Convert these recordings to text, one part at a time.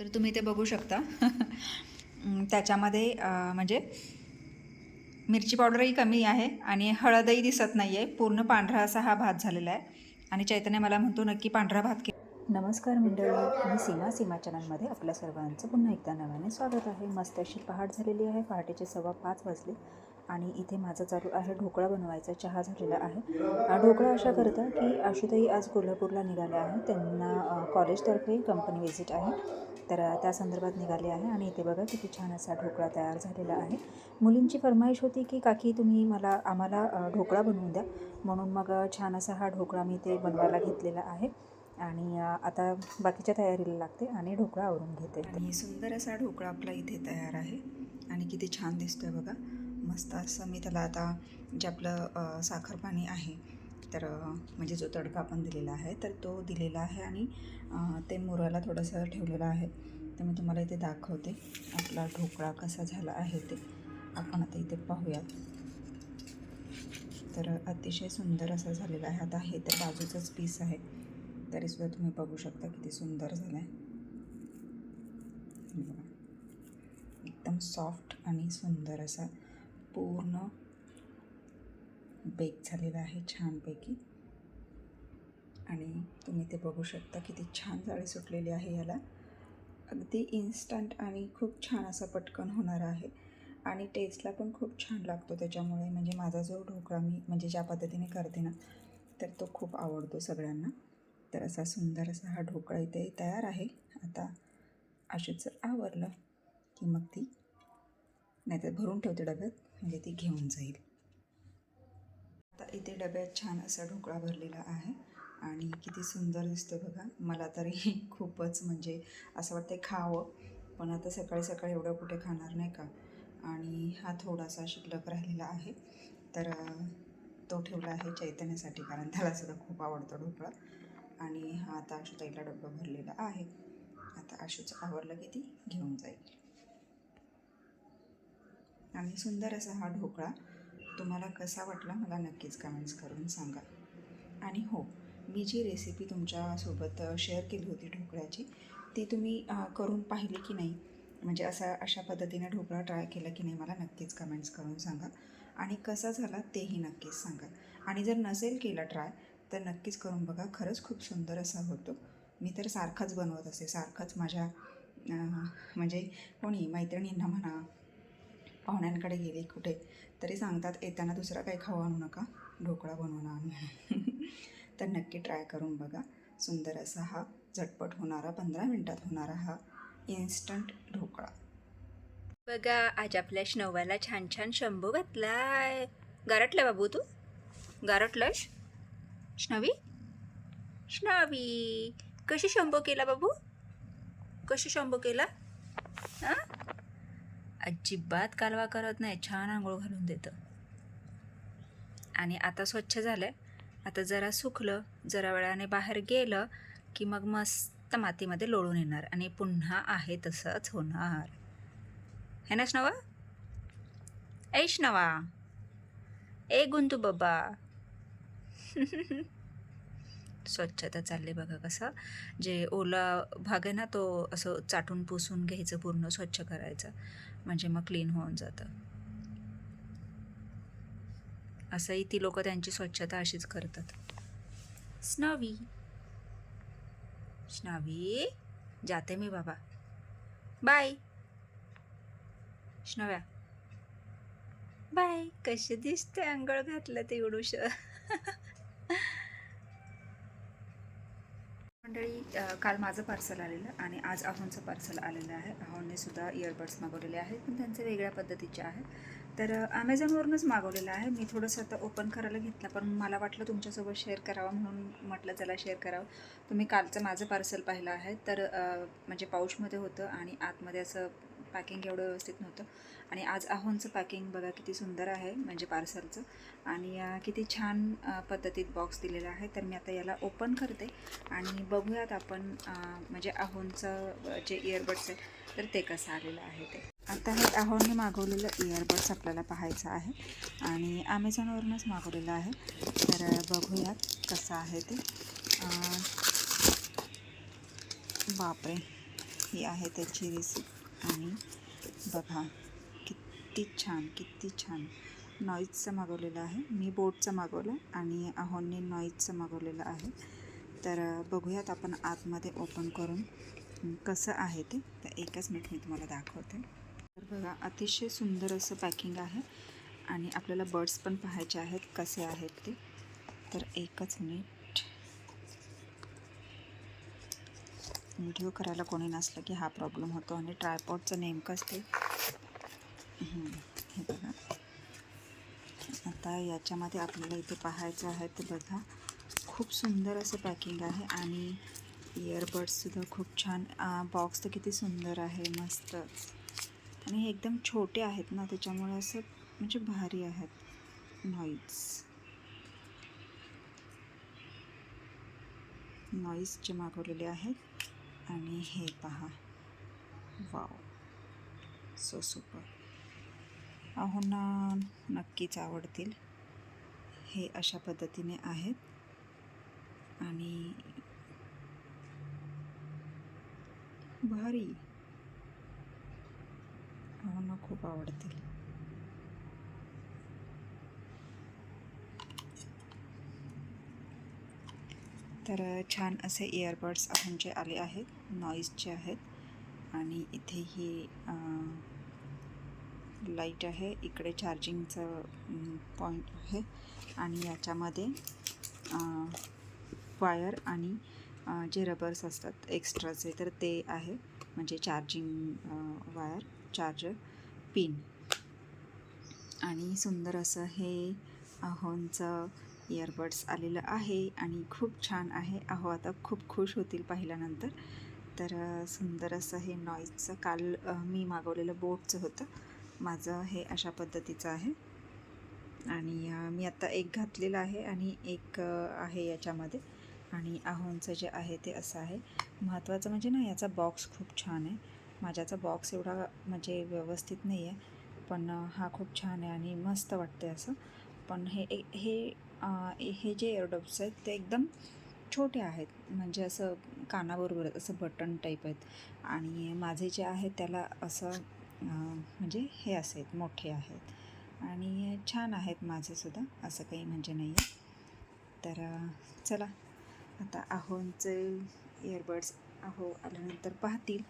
तर तुम्ही ते बघू शकता. त्याच्यामध्ये म्हणजे मिरची पावडरही कमी आहे आणि हळदही दिसत नाही आहे पूर्ण पांढरा असा हा भात झालेला आहे. आणि चैतन्य मला म्हणतो नक्की पांढरा भात के नमस्कार मंडळी. मी सीमा सीमा चॅनलमध्ये आपल्या सर्वांचं पुन्हा एकदा नव्याने स्वागत आहे. मस्त अशी पहाट झालेली आहे. पहाटेचे सव्वा पाच वाजले आणि इथे माझं चालू आहे ढोकळा बनवायचा. चहा झालेला आहे. ढोकळा अशा करता की आशुताई आज कोल्हापूरला निघाले आहे त्यांना कॉलेजतर्फे कंपनी व्हिजिट आहे. तर त्या संदर्भात निघाले आहे. आणि इथे बघा किती छान असा ढोकळा तयार झालेला आहे. मुलींची फरमाईश होती की काकी तुम्ही मला आम्हाला ढोकळा बनवून द्या. म्हणून मग छान असा हा ढोकळा मी ते बनवायला घेतलेला आहे. आणि आता बाकीच्या तयारीला लागते आणि ढोकळा आवरून घेते. आणि सुंदर असा ढोकळा आपला इथे तयार आहे. आणि किती छान दिसतोय बघा. मस्त असं मी त्याला आता जे आपलं साखर पाणी आहे तर म्हणजे जो तडका आपण दिलेला आहे तर तो दिलेला आहे आणि ते मुराला थोडंसं ठेवलेलं आहे. तर मी तुम्हाला इथे दाखवते आपला ढोकळा कसा झाला आहे ते. आपण आता इथे पाहूयात. तर अतिशय सुंदर असा झालेला आहे. आता हे तर बाजूचंच पीस आहे. तरीसुद्धा तुम्ही बघू शकता किती सुंदर झालं आहे बघा. एकदम सॉफ्ट आणि सुंदर असा पूर्ण बेक झालेला आहे छानपैकी. आणि तुम्ही ते बघू शकता किती छान जाळी सुटलेली आहे याला. अगदी इन्स्टंट आणि खूप छान असा पटकन होणार आहे. आणि टेस्टला पण खूप छान लागतो त्याच्यामुळे. म्हणजे माझा जो ढोकळा मी म्हणजे ज्या पद्धतीने करते ना तर तो खूप आवडतो सगळ्यांना. तर असा सुंदर असा हा ढोकळा इथे तयार आहे. आता आशूचं आवरलं की मग ती नाहीतर भरून ठेवते डब्यात. म्हणजे ती घेऊन जाईल. आता इथे डब्यात छान असा ढोकळा भरलेला आहे. आणि किती सुंदर दिसतो बघा. मला तरी खूपच म्हणजे असं वाटतं खावं. पण आता सकाळी सकाळी एवढं कुठे खाणार नाही का? आणि हा थोडासा शिल्लक राहिलेला आहे. तर तो ठेवला आहे चैतन्यासाठी कारण त्याला सुद्धा खूप आवडतो ढोकळा. आणि हा आता आशुताईला डब्बा भरलेला आहे. आता आशूचं आवरलं की ती घेऊन जाईल. आणि सुंदर असा हा ढोकळा. तुम्हाला कसा वाटला मला नक्कीच कमेंट्स करून सांगा. आणि हो मी जी रेसिपी तुमच्यासोबत शेअर केली होती ढोकळ्याची ती तुम्ही करून पाहिली की नाही? म्हणजे असा अशा पद्धतीने ढोकळा ट्राय केला की नाही मला नक्कीच कमेंट्स करून सांगा. आणि कसा झाला तेही नक्कीच सांगा. आणि जर नसेल केला ट्राय तर नक्कीच करून बघा. खरंच खूप सुंदर असा होतो. मी तर सारखाच बनवत असे सारखंच माझ्या म्हणजे कोणी मैत्रिणींना म्हणा पाहुण्यांकडे गेली कुठे? तरी सांगतात येताना दुसरा काही खाऊ आणू नका. ढोकळा बनवून आणू तर नक्की ट्राय करून बघा. सुंदर असा हा झटपट होणारा पंधरा मिनटात होणारा हा इन्स्टंट ढोकळा. बघा आज आपल्या स्नोवाला छान छान शंभू घातलाय. गारटला बाबू तू? गारटलंस? श्नवी? श्नवी कशी शंभू केला बाबू? कशी शंभू केला? हां? अजिबात कालवा करत नाही छान आंघोळ घालून देतं. आणि आता स्वच्छ झालं आहे आता जरा सुकलं जरा वेळाने बाहेर गेलं की मग मस्त मातीमध्ये लोळून येणार आणि पुन्हा आहे तसंच होणार. है ना श्नवा? ऐश नवा ए गुंतू बाबा. स्वच्छता चालली बघा कसं. जे ओला भाग आहे ना तो असं चाटून पुसून घ्यायचं पूर्ण स्वच्छ करायचं. म्हणजे मग क्लीन होऊन जातं. असंही ती लोक त्यांची स्वच्छता अशीच करतात. स्नवी. स्नवी. जाते मी बाबा. बाय. स्नव्या. बाय. कशी दिसते अंगळ घातलं ते उडूश. मंडळी काल माझं पार्सल आलेलं आणि आज अहोनचं पार्सल आलेलं आहे. अहोनने सुद्धा इयरबड्स मागवलेले आहेत पण त्यांचे वेगळ्या पद्धतीचे आहेत. तर ॲमेझॉनवरूनच मागवलेलं आहे. मी थोडंसं आता ओपन करायला घेतलं पण मला वाटलं तुमच्यासोबत शेअर करावं म्हणून म्हटलं चला शेअर करावं. तुम्ही कालचं माझं पार्सल पाहिलं आहे. तर म्हणजे पाऊचमध्ये होतं आणि आतमध्ये असं पॅकिंग एवढं व्यवस्थित नव्हतं. आणि आज अहोनचं पॅकिंग बघा किती सुंदर आहे म्हणजे पार्सलचं. आणि किती छान पद्धतीत बॉक्स दिलेला आहे. तर मी आता याला ओपन करते आणि बघूयात आपण म्हणजे अहोनचं जे इयरबड्स आहे तर ते कसं आलेलं आहे ते. आता हे अहोनने मागवलेलं इयरबड्स आपल्याला पाहायचं आहे. आणि ॲमेझॉनवरूनच मागवलेलं आहे. तर बघूयात कसं आहे ते. बापरे! ही आहे त्याची रेसिपी आणि बघा किती छान किती छान. नॉईजचं मागवलेलं आहे. मी बोटचं मागवलं आणि अहोंनी नॉईजचं मागवलेलं आहे. तर बघूयात आपण आतमध्ये ओपन करून कसं आहे ते. तर एकच मिनिट मी तुम्हाला दाखवते. तर बघा अतिशय सुंदर असं पॅकिंग आहे आणि आपल्याला बर्ड्स पण पाहायचे आहेत कसे आहेत ते. तर एकच मिनिट व्हिडिओ करायला कोणी नसलं की हा प्रॉब्लेम होतो आणि ट्रायपॉडचं नेमकंच ते हे बघा. आता याच्यामध्ये आपल्याला इथे पाहायचं आहे ते बघा. खूप सुंदर असं पॅकिंग आहे आणि इयरबड्ससुद्धा खूप छान. बॉक्स तर किती सुंदर आहे मस्त. आणि हे एकदम छोटे आहेत ना त्याच्यामुळे असं म्हणजे भारी आहेत नॉईज नॉईजचे मागवलेले आहेत. आणि हे पहा. वाव. सो सुपर अहोंना नक्कीच आवडतील. हे अशा पद्धतीने आहेत. आणि भारी. अहोंना खूप आवडतील. तर छान असे इयरबड्स अहोंचे आले आहेत नॉईजचे आहेत. आणि इथे ही लाइट आहे. इकडे चार्जिंगचं पॉईंट आहे. आणि याच्यामध्ये वायर आणि जे रबर्स असतात एक्स्ट्राचे तर ते आहे. म्हणजे चार्जिंग वायर चार्जर पिन आणि सुंदर असं हे अहोंचं इयरबड्स आलेलं आहे आणि खूप छान आहे. अहो आता खूप खुश होतील पाहिल्यानंतर. तर सुंदर असं हे नॉईजचं काल मी मागवलेलं बोटचं होतं. माझं हे अशा पद्धतीचं आहे. आणि मी आत्ता एक घातलेलं आहे आणि एक आहे याच्यामध्ये. आणि अहोंचं जे आहे ते असं आहे. महत्त्वाचं म्हणजे ना याचा बॉक्स खूप छान आहे. माझ्याचा बॉक्स एवढा म्हणजे व्यवस्थित नाही आहे पण हा खूप छान आहे आणि मस्त वाटते असं. पण हे ए- हे हे जे एअरडॉप्स आहेत ते एकदम छोटे आहेत. म्हणजे असं कानाबरोबर आहेत, असं बटन टाईप आहेत. आणि माझे जे आहेत त्याला असं म्हणजे हे असे आहेत मोठे आहेत. आणि छान आहेत माझेसुद्धा असं काही म्हणजे नाही आहे तर चला. आता आहोंचे इयरबड्स अहो आल्यानंतर पाहतील.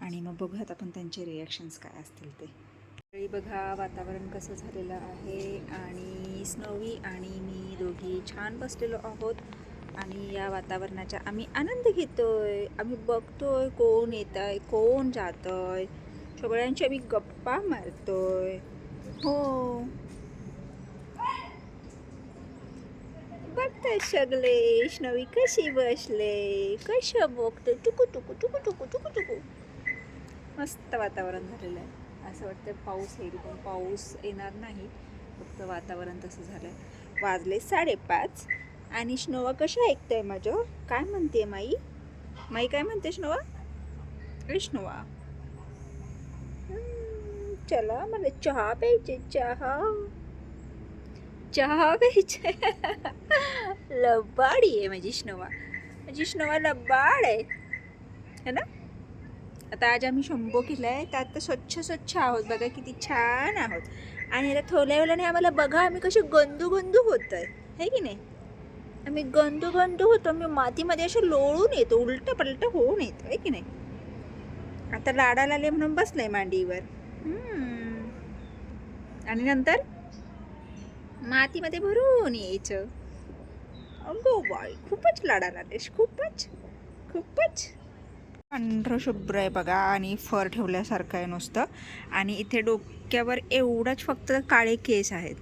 आणि मग बघूयात आपण त्यांचे रिॲक्शन्स काय असतील ते. बघा वातावरण कसं झालेलं आहे आणि स्नोवी आणि मी दोघी छान बसलेलो आहोत आणि या वातावरणाचा आम्ही आनंद घेतोय. आम्ही बघतोय कोण येत आहे कोण जात आहे सगळ्यांची आम्ही गप्पा मारतोय. हो. बघताय सगळे स्नोवी कशी बसले कशा बघतोय? टुकू टुकू टुकू टुकू टुकू टुकू. मस्त वातावरण झालेलं आहे. असं वाटतं पाऊस येईल पण पाऊस येणार नाही. फक्त वातावरण तसं झालं आहे वाजले साडेपाच. आणि स्नोवा कशा ऐकतंय माझं काय म्हणते माई? माई काय म्हणते स्नोवा ए स्नोवा चला मला चहा प्यायचे चहा. चहा प्यायचे लबाडी आहे माझी स्नोवा माझी स्नोवा लबाड आहे है ना? आता आज आम्ही शंभो केला आहे तर आता स्वच्छ स्वच्छ आहोत. बघा किती छान आहोत. आणि आता थोड्या वेळाने आम्हाला बघा आम्ही कसे गंदू गंदू होत आहे है की नाही? आम्ही गंदू गंदू होतो. आम्ही मातीमध्ये असे लोळून येतो. उलट पलट होऊन येतो. आहे की नाही? आता लाडाला आले म्हणून बसलंय मांडीवर. आणि नंतर? मातीमध्ये भरून यायचं. अगो बाय खूपच लाडाला आलेस. खूपच. खूपच. पांढरं शुभ्र आहे बघा आणि फर ठेवल्यासारखं आहे नुसतं. आणि इथे डोक्यावर एवढंच फक्त काळे केस आहेत.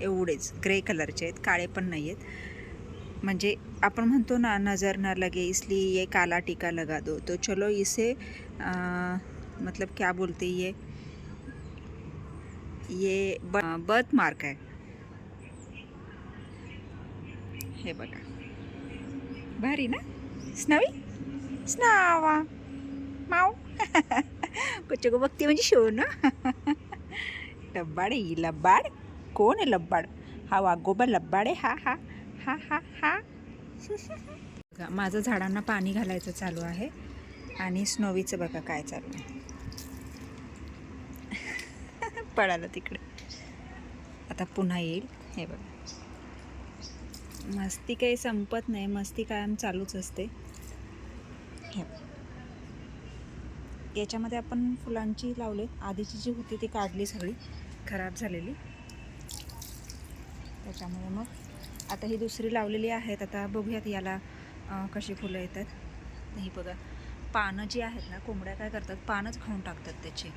एवढेच ग्रे कलरचे आहेत काळे पण नाही आहेत म्हणजे आपण म्हणतो ना नजर न लगे इसलिए ये काला टीका लगा दो. तो चलो इसे आ, मतलब क्या बोलते ये? ये बर्थ मार्क आहे. हे बघा. भारी ना? स्नवी? स्नावा माऊ कुछ को बघते म्हणजे शो ना लब्बाड आहे ही लब्बाड कोण आहे लब्बाड हा वाघोबा लब्बाड आहे हा हा हा हा हा बघा, माझं झाडांना पाणी घालायचं चालू आहे. आणि स्नोवीचं बघा काय चालू आहे. पळालं तिकडे. आता पुन्हा येईल. हे बघा. मस्ती काही संपत नाही. मस्ती कायम चालूच असते हे बघा. याच्यामध्ये आपण फुलांची लावले. आधीची जी होती ती काढली सगळी. खराब झालेली. त्याच्यामुळे मग आता ही दुसरी लावलेली आहेत. आता बघूयात याला कशी फुलं येतात. ही बघा. पानं जी आहेत ना कोंबड्या काय करतात? पानच खाऊन टाकतात त्याची.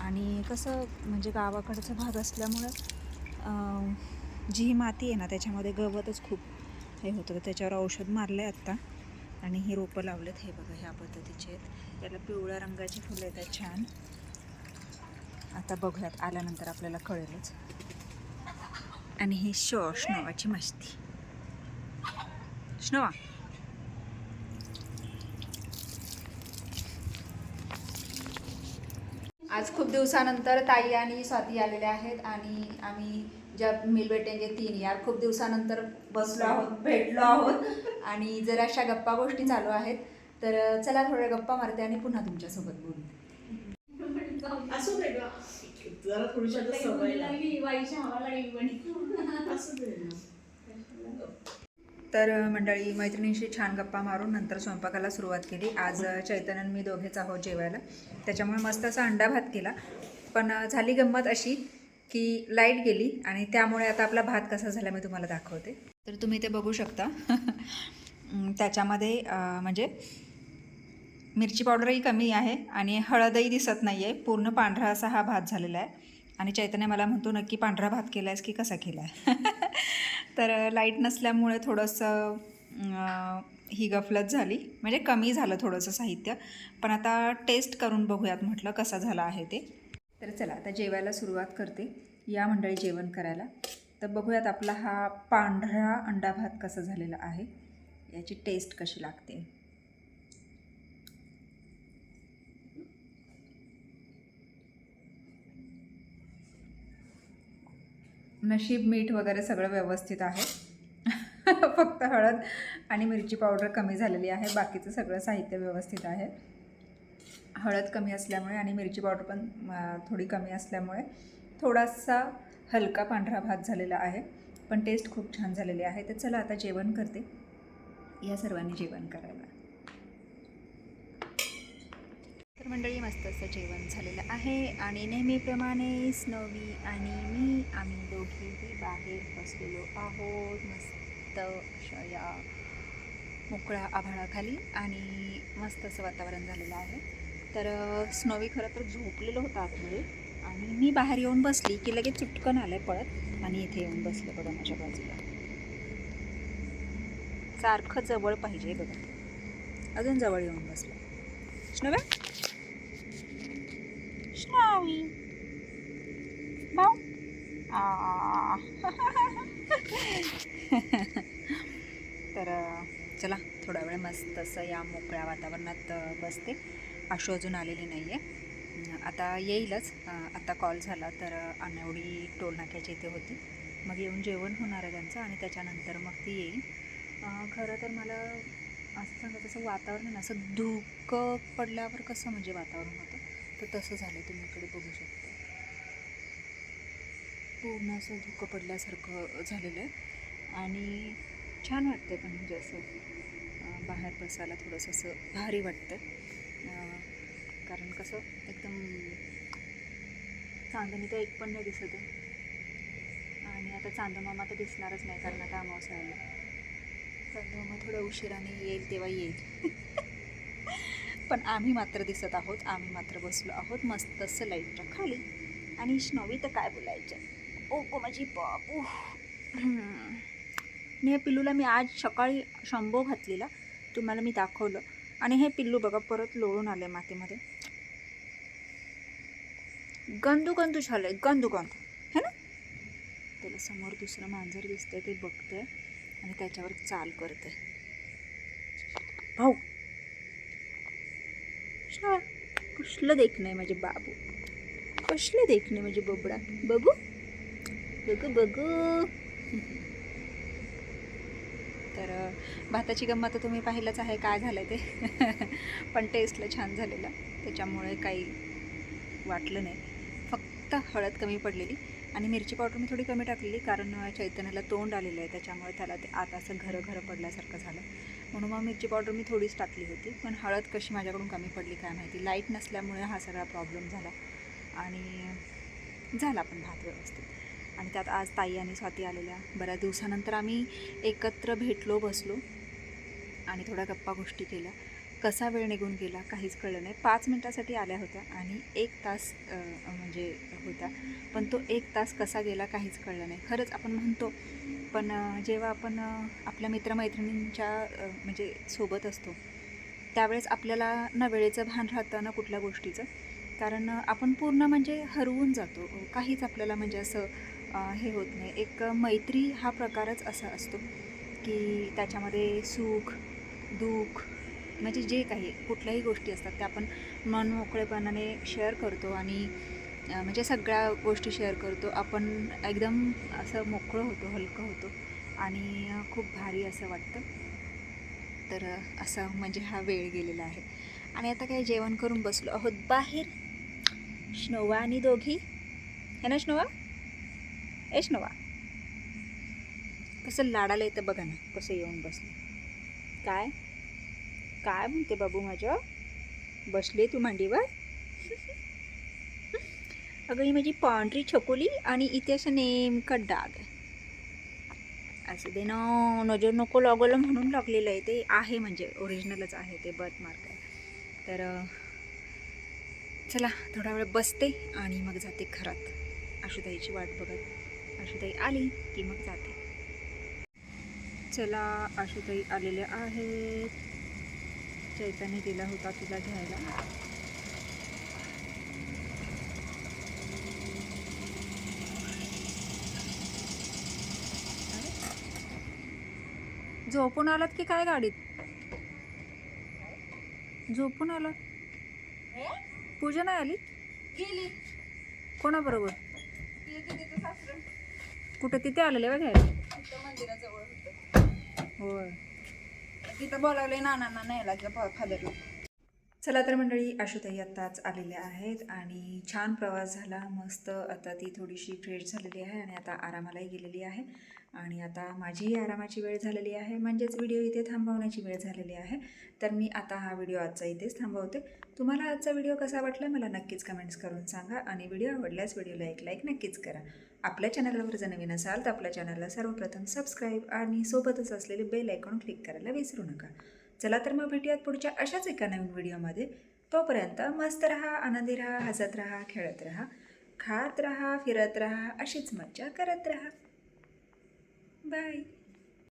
आणि कसं म्हणजे गावाकडचा भाग असल्यामुळं जी ही माती आहे ना त्याच्यामध्ये गवतच खूप हे होतं. त्याच्यावर औषध मारलं आहे आत्ता. आणि ही रोपं लावलेत हे बघा ह्या पद्धतीचे आहेत. याला पिवळ्या रंगाची फुलं येतात छान. आता बघूयात आल्यानंतर आपल्याला कळेलच. आणि ही शो नावाची मस्ती. स्नोवा आज खूप दिवसानंतर ताई आणि स्वाती आलेल्या आहेत आणि आम्ही ज्या मिल भेटेंगे तीन. यार खूप दिवसानंतर बसलो आहोत भेटलो आहोत. आणि जराशा गप्पा गोष्टी चालू आहेत. तर चला थोड्या गप्पा मारते आणि पुन्हा तुमच्यासोबत बोलते असू दे ग. जरा थोडीशी आता सवय लागली. लागली असू दे ना. तर मंडळी मैत्रिणींशी छान गप्पा मारून नंतर स्वयंपाकाला सुरुवात केली. आज चैतन्य आणि मी दोघेच आहोत जेवायला. त्याच्यामुळे मस्त असा अंडा भात केला. पण झाली गंमत अशी की लाइट गेली आणि त्यामुळे आता आपला भात कसा झाला मी तुम्हाला दाखवते. तर तुम्ही ते बघू शकता. त्याच्यामध्ये म्हणजे मिरची पावडरही कमी आहे आणि हळदही दिसत नाही आहे पूर्ण पांढरा असा हा भात झालेला आहे. आणि चैतन्य मला म्हणतो नक्की पांढरा भात केला आहेस की कसा केला आहे तर लाइट नसल्यामुळे थोडंसं ही गफलत झाली. म्हणजे कमी झालं थोडंसं साहित्य. पण आता टेस्ट करून बघूयात म्हटलं कसा झाला आहे ते. तर चला आता जेवायला सुरुवात करते. या मंडळी जेवण करायला. तर बघूयात आपला हा पांढरा अंडा भात कसा झालेला आहे. याची टेस्ट कशी लागते. नशीब मीठ वगैरे सगळं व्यवस्थित आहे. फक्त हळद आणि मिरची पावडर कमी झालेली आहे. बाकीचं सगळं साहित्य व्यवस्थित आहे. हळद कमी असल्यामुळे आणि मिरची पावडर पण थोडी कमी असल्यामुळे थोडासा हलका पांढरा भात झालेला आहे. पण टेस्ट खूप छान झालेली आहे. तर चला आता जेवण करते. या सर्वांनी जेवण करायला. तर मंडळी मस्त असं जेवण झालेलं आहे. आणि नेहमीप्रमाणे स्नोवी आणि मी आम्ही दोघीही बाहेर बसलेलो आहोत. मस्त अशा या मोकळ्या आभाळाखाली आणि मस्त असं वातावरण झालेलं आहे. तर स्नोवी खरं तर झोपलेलं होतं आतमध्ये. आणि मी बाहेर येऊन बसली की लगेच चुटकन आलं आहे पळत आणि इथे येऊन बसलं बघा माझ्या बाजूला. सारखं जवळ पाहिजे बघा. अजून जवळ येऊन बसलं. स्नोव्या? स्नोवी. आ. तर चला थोडा वेळ मस्त असं या मोकळ्या वातावरणात बसते. आशू अजून आलेली नाही आहे आता येईलच. आता कॉल झाला तर अ, अनवडी इथे होती. मग येऊन जेवण होणार आहे त्यांचं आणि त्याच्यानंतर मग ती येईल खरं तर मला असं सांगत असं वातावरण आहे ना असं धुकं पडल्यावर कसं म्हणजे वातावरण होतं? तर तसं झालं तुम्ही इकडे बघू शकता. पूर्ण असं धुकं पडल्यासारखं झालेलं आहे. आणि छान वाटतं पण म्हणजे असं बाहेर बसायला थोडंसं असं भारी वाटतं आहे कारण कसं एकदम चांदणी तर एक पण नाही दिसत आहे. आणि आता चांदमामा तर दिसणारच नाही कारण आता अमावस्या आली. चांदमामा थोड्या उशिराने येईल तेव्हा येईल. पण आम्ही मात्र दिसत आहोत आम्ही मात्र बसलो आहोत मस्त असं लाईटच्या खाली. आणि स्नोवी तर काय बोलायचं? ओ गो माझी बापू आणि हे पिल्लूला मी आज सकाळी शंभो घातलेला. तुम्हाला मी दाखवलं. आणि हे पिल्लू बघा परत लोळून आले मातीमध्ये. गंदू गंदू आहे गंदू गंदू. है ना? त्याला समोर दुसरं मांजर दिसतंय ते बघतंय आणि त्याच्यावर चाल करते भाऊ. छान कसलं देखणं आहे माझे बाबू? कसलं देखणं म्हणजे बबडा? बघू. बघू बघू. तर भाताची गंमत तर तुम्ही पाहिलंच आहे काय झालं ते. पण टेस्टला छान झालेलं. त्याच्यामुळे काही वाटलं नाही. फक्त हळद कमी पडलेली आणि मिरची पावडर मी थोडी कमी टाकलेली कारण चैतन्याला तोंड आलेलं आहे त्याच्यामुळे त्याला ते आता असं घरं घरं पडल्यासारखं झालं. म्हणून मग मिरची पावडर मी थोडीच टाकली होती. पण हळद कशी माझ्याकडून कमी पडली काय माहिती? लाइट नसल्यामुळे हा सगळा प्रॉब्लेम झाला आणि झाला पण भात व्यवस्थित. आणि त्यात आज ताई आणि स्वाती आलेल्या. बऱ्याच दिवसानंतर आम्ही एकत्र भेटलो बसलो आणि थोड्या गप्पा गोष्टी केल्या. कसा वेळ निघून गेला काहीच कळलं नाही. पाच मिनटासाठी आल्या होत्या आणि एक तास म्हणजे होता. पण तो एक तास कसा गेला काहीच कळलं नाही. खरंच आपण म्हणतो पण जेव्हा आपण आपल्या मित्रमैत्रिणींच्या म्हणजे सोबत असतो त्यावेळेस आपल्याला ना वेळेचं भान राहतं ना कुठल्या गोष्टीचं. कारण आपण पूर्ण म्हणजे हरवून जातो. काहीच आपल्याला म्हणजे असं हे होत नाही. एक मैत्री हा प्रकारच असा असतो की त्याच्यामध्ये सुख दुःख म्हणजे जे काही कुठल्याही गोष्टी असतात त्या आपण मनमोकळेपणाने शेअर करतो आणि म्हणजे सगळ्या गोष्टी शेअर करतो. आपण एकदम असं मोकळं होतो हलकं होतो आणि खूप भारी असं वाटतं. तर असं म्हणजे हा वेळ गेलेला आहे. आणि आता काय जेवण करून बसलो आहोत बाहेर. स्नोवा आणि दोघी. है ना स्नोवा ए स्नोवा कसं लाडाला येतं बघा ना कसं येऊन बसलं. काय? काय म्हणते बाबू माझ्या? बसले तू मांडीवर? अगं ही माझी पांढरी छकोली आणि इथे असं नेमकं डाग आहे. असं दे ना नजर नको लागलं म्हणून लागलेलं आहे ते. आहे म्हणजे ओरिजिनलच आहे ते बर्थ मार्क आहे. तर चला थोडा वेळ बसते आणि मग जाते घरात. आशुताईची वाट बघत. आशुताई आली की मग जाते. चला आशुताई आलेल्या आहेत. चैतन्य गेला होता तिला घ्यायला. झोपून आलात की काय गाडीत? झोपून आलात? पूजा नाही आली? गेली. कोणाबरोबर? कुठं? तिथे आलेले बघ घ्यायला. तिथं मंदिराजवळ होतं. होय. तिथं बोलावले नानांना न्यायला त्या फादरला. चला तर मंडळी आशुताई आत्ताच आलेल्या आहेत आणि छान प्रवास झाला मस्त. आता ती थोडीशी फ्रेश झालेली आहे आणि आता आरामालाही गेलेली आहे. आणि आता माझीही आरामाची वेळ झालेली आहे म्हणजेच व्हिडिओ इथे थांबवण्याची वेळ झालेली आहे. तर मी आता हा व्हिडिओ आजचा इथेच थांबवते. तुम्हाला आजचा व्हिडिओ कसा वाटला मला नक्कीच कमेंट्स करून सांगा आणि व्हिडिओ आवडल्यास व्हिडिओला एक लाईक नक्कीच करा. आपल्या चॅनलवर जर नवीन असाल तर आपल्या चॅनलला सर्वप्रथम सबस्क्राईब आणि सोबतच असलेले बेल आयकॉन क्लिक करायला विसरू नका. चला तर मग भेटूयात पुढच्या अशाच एका नवीन व्हिडिओमध्ये. तोपर्यंत मस्त राहा आनंदी राहा हसत राहा खेळत राहा खात राहा फिरत राहा अशीच मज्जा करत राहा. बाय.